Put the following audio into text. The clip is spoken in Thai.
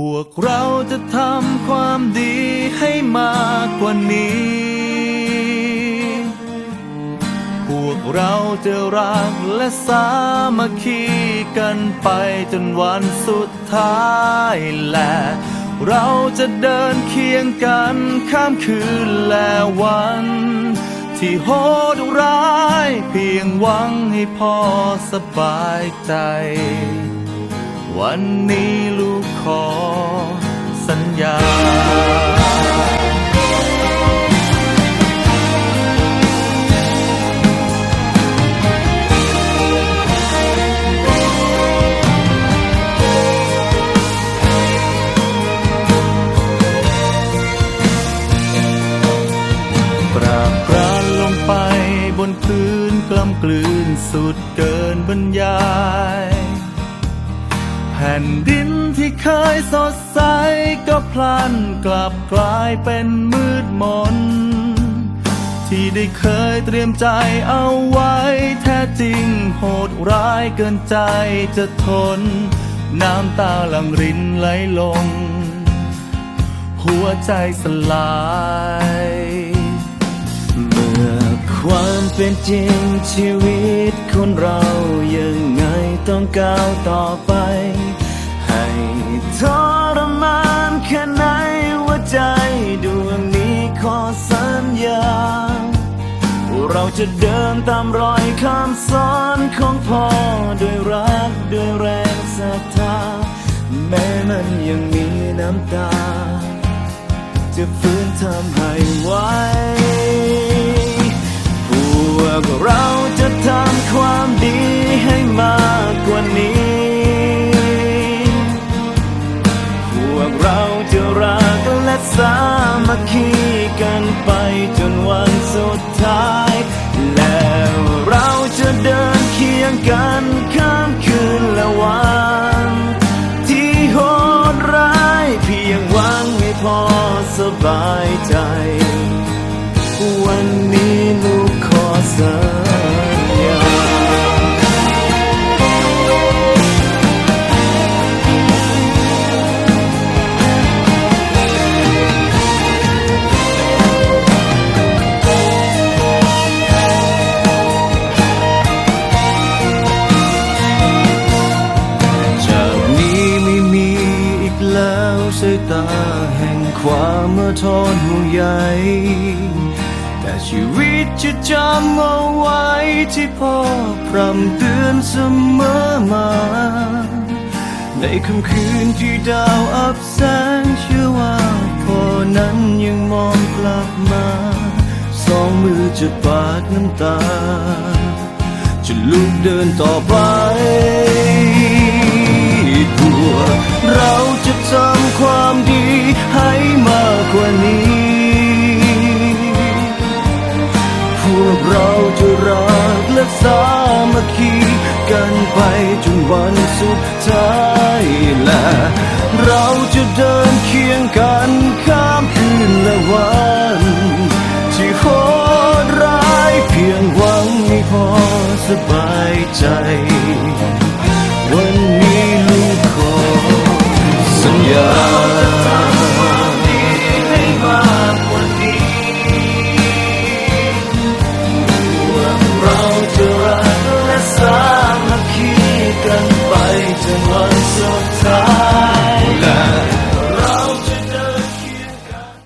พวกเราจะทำความดีให้มากกว่านี้ พวกเราจะรักและสามัคคีกันไปจนวันสุดท้ายและเราจะเดินเคียงกันข้ามคืนและวัน ที่โหดร้าย เพียงหวังให้พ่อสบายใจ วันนี้ลูกขอสัญญาปราบปรานลงไปบนพื้นกล้ำกลืนสุดเกินบรรยาย แผ่นดินที่เคยสดใสก็พลันกลับกลายเป็นมืดมน ที่ได้เคยเตรียมใจเอาไว้ แท้จริงโหดร้ายเกินใจจะทน น้ำตาหลังรินไหลลง หัวใจสลาย เมื่อความเป็นจริงชีวิตคนเรายังไงต้องก้าวต่อไป ให้ทรมานแค่ไหนว่าใจดวงนี้ขอสัญญา เราจะเดินตามรอยคำสอนของพ่อด้วยรักด้วยแรงศรัทธา แม้มันยังมีน้ำตา จะฟื้นทำให้ไหวพวกเรา ที่กันไปจนวันสุดท้าย แล้วเราจะเดินเคียงกันข้ามคืนและวัน ที่โหดร้ายเพียงหวังให้พอสบายใจ แห่งความเมื่อทนห่วงใยแต่ชีวิตจะจำเอาไว้ที่พ่อพร่ำเตือนเสมอมา ในค่ำคืนที่ดาวอับแสงเชื่อว่าพ่อนั้นยังมองกลับมา สองมือจะปาดน้ำตา จะลุกเดินต่อไป สามัคคีกันไปจนวันสุดท้ายและเราจะเดินเคียงกันข้ามคืนและวันที่โหดร้ายเพียงหวังให้พอสบายใจ วันนี้ลูกขอสัญญา